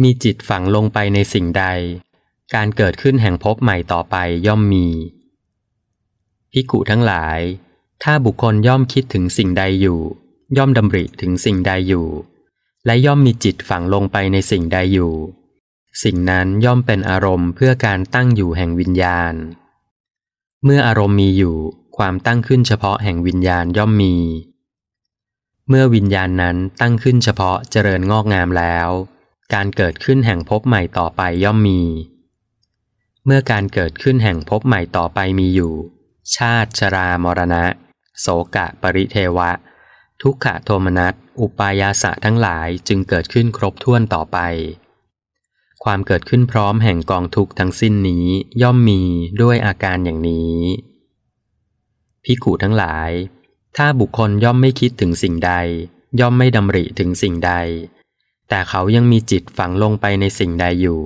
มีจิตฝังลงไปในสิ่งใด การเกิดขึ้นแห่งภพใหม่ต่อไปย่อมมี พิกุทั้งหลาย ถ้าบุคคลย่อมคิดถึงสิ่งใดอยู่ ย่อมดำริถึงสิ่งใดอยู่ และย่อมมีจิตฝังลงไปในสิ่งใดอยู่ สิ่งนั้นย่อมเป็นอารมณ์เพื่อการตั้งอยู่แห่งวิญญาณ เมื่ออารมณ์มีอยู่ ความตั้งขึ้นเฉพาะแห่งวิญญาณย่อมมี เมื่อวิญญาณนั้นตั้งขึ้นเฉพาะเจริญงอกงามแล้ว การเกิดขึ้นแห่งภพใหม่ต่อไปย่อมมี เมื่อการเกิดขึ้นแห่งภพใหม่ต่อไปมีอยู่ ชาติชรามรณะ โสกะปริเทวะ ทุกขโทมนัสอุปายาสะทั้งหลายจึงเกิดขึ้นครบถ้วนต่อไป ความเกิดขึ้นพร้อมแห่งกองทุกข์ทั้งสิ้นนี้ย่อมมีด้วยอาการอย่างนี้พิกุทั้งหลาย ถ้าบุคคลย่อมไม่คิดถึงสิ่งใด ย่อมไม่ดำริถึงสิ่งใด แต่เขายังมีจิตฝังลงไปในสิ่งใดอยู่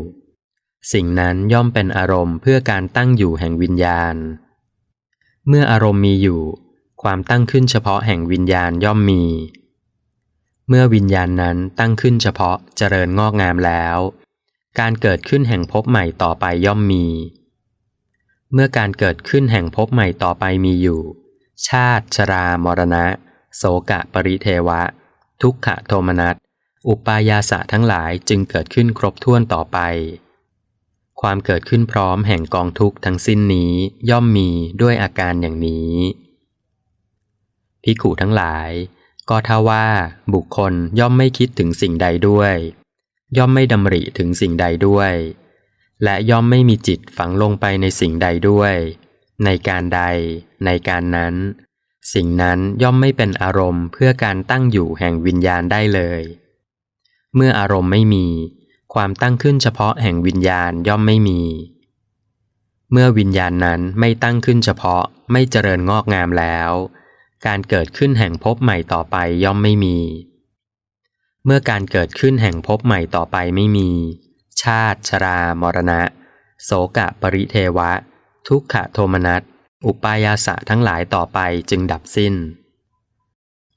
สิ่งนั้นย่อมเป็นอารมณ์เพื่อการตั้งอยู่แห่งวิญญาณ เมื่ออารมณ์มีอยู่ ความตั้งขึ้นเฉพาะแห่งวิญญาณย่อมมี เมื่อวิญญาณนั้นตั้งขึ้นเฉพาะเจริญงอกงามแล้ว การเกิดขึ้นแห่งภพใหม่ต่อไปย่อมมี เมื่อการเกิดขึ้นแห่งภพใหม่ต่อไปมีอยู่ ชาติชรามรณะ โสกะปริเทวะ ทุกขโทมนัส อุปายาสะทั้งหลายจึงเกิดขึ้นครบถ้วนต่อไป ความเกิดขึ้นพร้อมแห่งกองทุกข์ทั้งสิ้นนี้ย่อมมีด้วยอาการอย่างนี้พิขุทั้งหลาย ก็ถ้าว่าบุคคลย่อมไม่คิดถึงสิ่งใดด้วย ย่อมไม่ดำริถึงสิ่งใดด้วย และย่อมไม่มีจิตฝังลงไปในสิ่งใดด้วย ในการใด ในการนั้น สิ่งนั้นย่อมไม่เป็นอารมณ์เพื่อการตั้งอยู่แห่งวิญญาณได้เลย เมื่ออารมณ์ไม่มี ความตั้งขึ้นเฉพาะแห่งวิญญาณย่อมไม่มี เมื่อวิญญาณนั้นไม่ตั้งขึ้นเฉพาะไม่เจริญงอกงามแล้ว การเกิดขึ้นแห่งภพใหม่ต่อไปย่อมไม่มี เมื่อการเกิดขึ้นแห่งภพใหม่ต่อไปไม่มี ชาติ ชรามรณะ โสกะปริเทวะ ทุกขโทมนัสอุปายาสะทั้งหลายต่อไปจึงดับสิ้น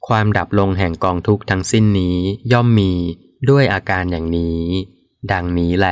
ความดับลงแห่งกองทุกข์ทั้งสิ้นนี้ย่อมมี ด้วยอาการอย่างนี้ ดังนี้แล